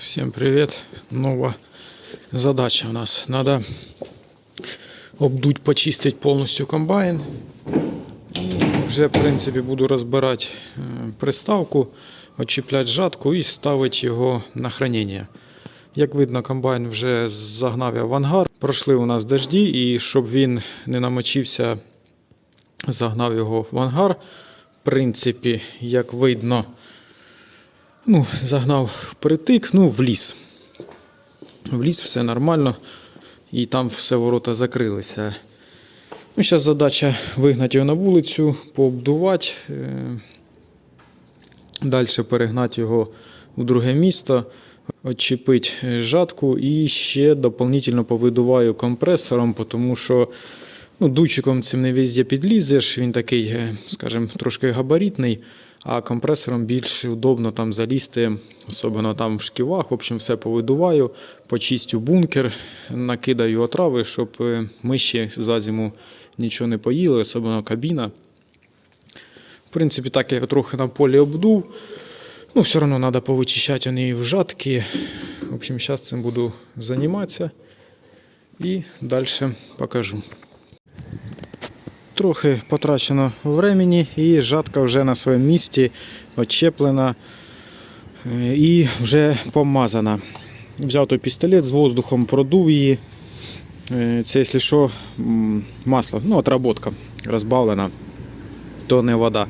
Всем привет! Нова задача у нас. Надо обдуть, почистить повністю комбайн. Вже, в принципі, буду розбирати е, приставку, очіпляти жатку і ставити його на хранення. Як видно, комбайн вже загнав я в ангар. Пройшли у нас дожді, і щоб він не намочився, загнав його в ангар. В принципі, як видно, Ну, загнав впритик, ну, в ліс. В ліс все нормально. І там все ворота закрилися. Ну, зараз задача вигнати його на вулицю, пообдувати. Далі перегнати його в друге місто, відчепити жатку і ще дополнительно повидуваю компресором, тому що ну, дучиком цим не везде підлізеш. Він такий, е, скажімо, трошки габаритний, а компресором більш удобно там залізти, особливо там в шківах. В общем, все повидуваю, почистю бункер, накидаю отрави, щоб е, миші за зиму нічого не поїли, особливо кабіна. В принципі, так я трохи на полі обдув. Ну, все одно треба повичищати вони в жатки. В общем, зараз цим буду займатися і далі покажу. Трохи потрачено времени і жатка вже на своєму місці очеплена е, і вже помазана. Взяв той пістолет з воздухом, продув її. Е, Це, якщо що, масло, ну, отработка розбавлена, то не вода.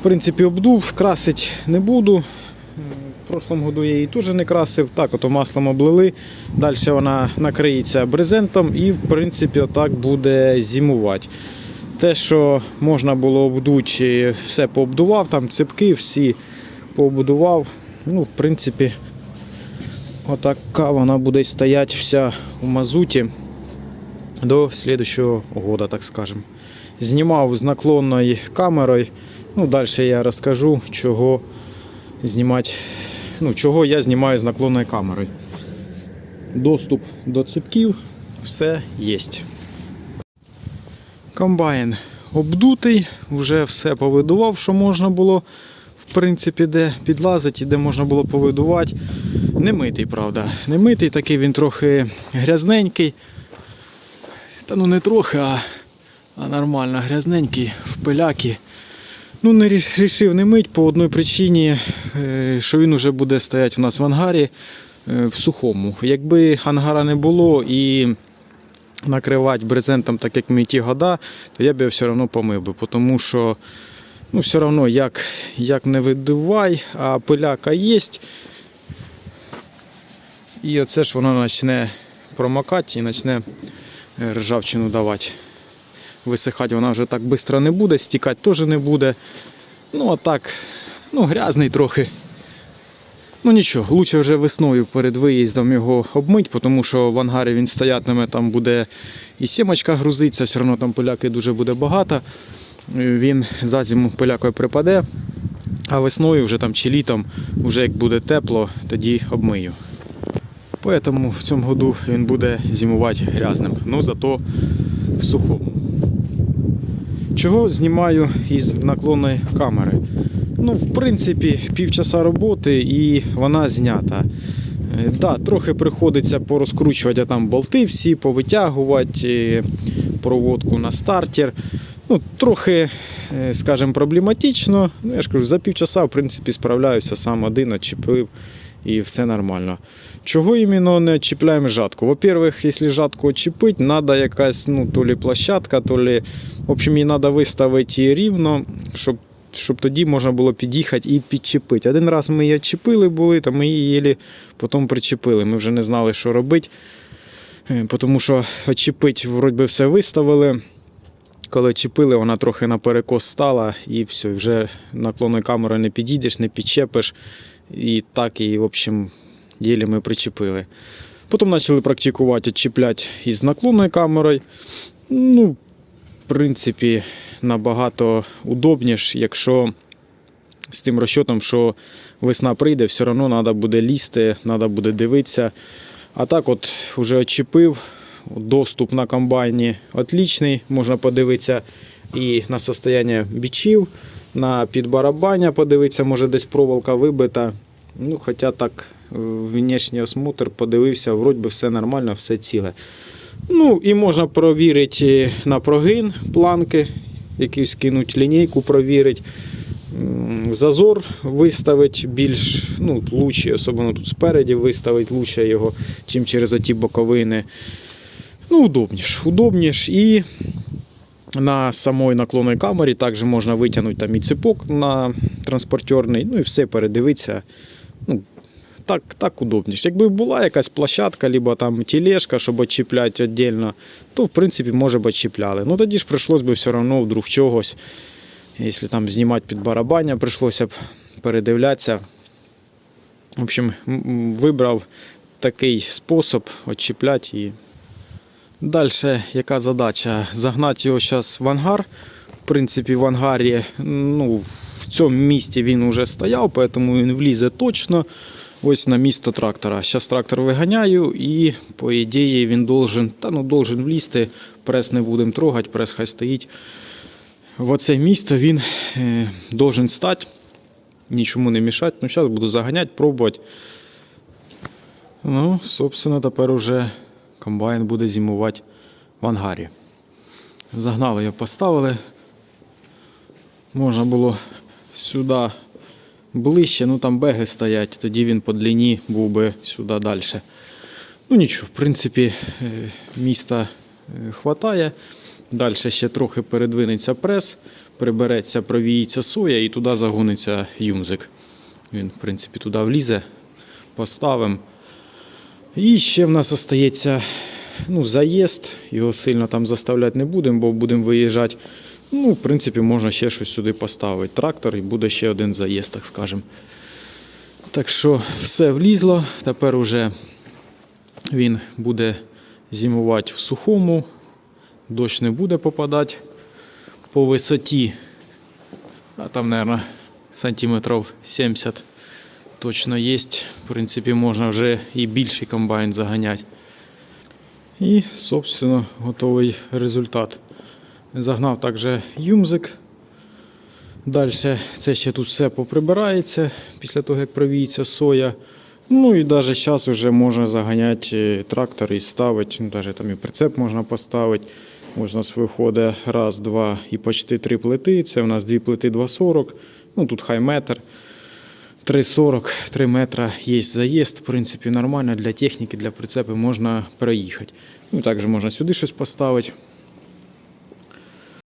В принципі, обдув, красить не буду. В прошлому году я її теж не красив. Так, ото маслом облили. Далі вона накриється брезентом і, в принципі, отак буде зимувати. Те, що можна було обдути, все пообдував, там ципки всі пообдував. Ну, в принципі, отака вона буде стояти вся у мазуті до слідчого года, так скажемо. Знімав з наклонною камерою. Ну, далі я розкажу, чого знімати, ну, чого я знімаю з наклонною камерою. Доступ до ципків, все є. Комбайн обдутий, вже все повидував, що можна було, в принципі, де підлазити і де можна було повидувати. Не митий, правда. Не митий, такий він трохи грязненький. Та ну не трохи, а, а нормально грязненький, в пиляки. Ну, не рішив не мить по одній причині, е, що він вже буде стояти у нас в ангарі е, в сухому. Якби ангара не було і накривати брезентом, так як ми ті года, то я б його все одно помив би, тому що ну, все одно як, як не видувай, а пиляка є. І оце ж воно почне промокати і почне ржавчину давати. Висихати вона вже так швидко не буде, стікати теж не буде. Ну а так, ну грязний трохи. Ну нічого, лучше вже весною перед виїздом його обмить, тому що в ангарі він стоятиме, там буде і сімочка грузиться, все одно там поляки дуже буде багато. Він за зиму полякою припаде, а весною вже там чи літом, вже як буде тепло, тоді обмию. Поэтому в цьому году він буде зимувати грязним, ну зато в сухому. Чого знімаю із наклонної камери? Ну, в принципі, півчаса роботи і вона знята. Е, Да, трохи приходиться порозкручувати там болти всі, повитягувати е, проводку на стартер. Ну, трохи, е, скажімо, проблематично. Ну, я ж кажу, за півчаса, в принципі, справляюся сам один, очепив і все нормально. Чого іменно не чіпляємо жатку? Во-первых, якщо жатку очепити, треба якась ну, то лі площадка, то лі, в общем, її треба виставити її рівно, щоб щоб тоді можна було під'їхати і підчепити. Один раз ми її чіпили були, та ми її єлі потім причепили. Ми вже не знали, що робити, Е, тому що очепити, вроді би, все виставили. Коли чіпили, вона трохи на перекос стала, і все, вже наклонною камерою не підійдеш, не підчепиш. І так і, в общем, єлі ми причепили. Потім почали практикувати чіпляти із наклонною камерою. Ну, в принципі, набагато удобніше, якщо з тим розчотом, що весна прийде, все одно треба буде лізти, треба буде дивитися. А так, от вже очепив, доступ на комбайні отличний, можна подивитися і на состояння бічів, на підбарабання подивитися, може десь проволока вибита. Ну, хоча так, е, внешній осмотр подивився, вроді би все нормально, все ціле. Ну, і можна провірити на прогин планки, якусь кинуть лінійку, провірити. Зазор виставить більш ну, лучше, особливо тут спереді виставить лучше його, чим через оті боковини. Ну, удобніш. Удобніш. І на самій наклонній камері також можна витягнути там і ципок на транспортерний, ну і все передивитися. Ну, так, так удобніше. Якби була якась площадка, либо там тележка, щоб відчіпляти віддільно, то в принципі може б відчіпляли. Ну тоді ж прийшлось би все одно вдруг чогось. Якщо там знімати під барабання, прийшлося б передивлятися. В общем, вибрав такий спосіб відчіпляти і Далі, яка задача? Загнати його зараз в ангар. В принципі, в ангарі, ну, в цьому місці він вже стояв, тому він влізе точно. Ось на місто трактора. Зараз трактор виганяю і, по ідеї, він должен, та, ну, должен влізти. Прес не будемо трогати, прес хай стоїть. В оце місто він е, должен стати, нічому не мішати. Ну, зараз буду заганяти, пробувати. Ну, собственно, тепер уже комбайн буде зимувати в ангарі. Загнали його, поставили. Можна було сюди ближче, ну там беги стоять, тоді він по длині був би сюди далі. Ну нічого, в принципі, е, міста е, хватає. Далі ще трохи передвинеться прес, прибереться, провіється соя і туди загониться юмзик. Він, в принципі, туди влізе, поставимо. І ще в нас остається ну, заїзд. Його сильно там заставляти не будемо, бо будемо виїжджати. Ну, в принципі, можна ще щось сюди поставити. Трактор і буде ще один заїзд, так скажемо. Так що все влізло. Тепер уже він буде зимувати в сухому. Дощ не буде попадати по висоті. А там, мабуть, сантиметрів 70 точно є. В принципі, можна вже і більший комбайн заганяти. І, собственно, готовий результат. Загнав також юмзик. Далі це ще тут все поприбирається після того, як провіється соя. Ну і навіть зараз вже можна заганяти е, трактор і ставити. Ну, навіть там і прицеп можна поставити. Ось у нас виходить раз, два і почти три плити. Це у нас дві плити 2,40. Ну тут хай метр. 3,40, 3 метра є заїзд, в принципі, нормально для техніки, для прицепу можна проїхати. Ну, також можна сюди щось поставити.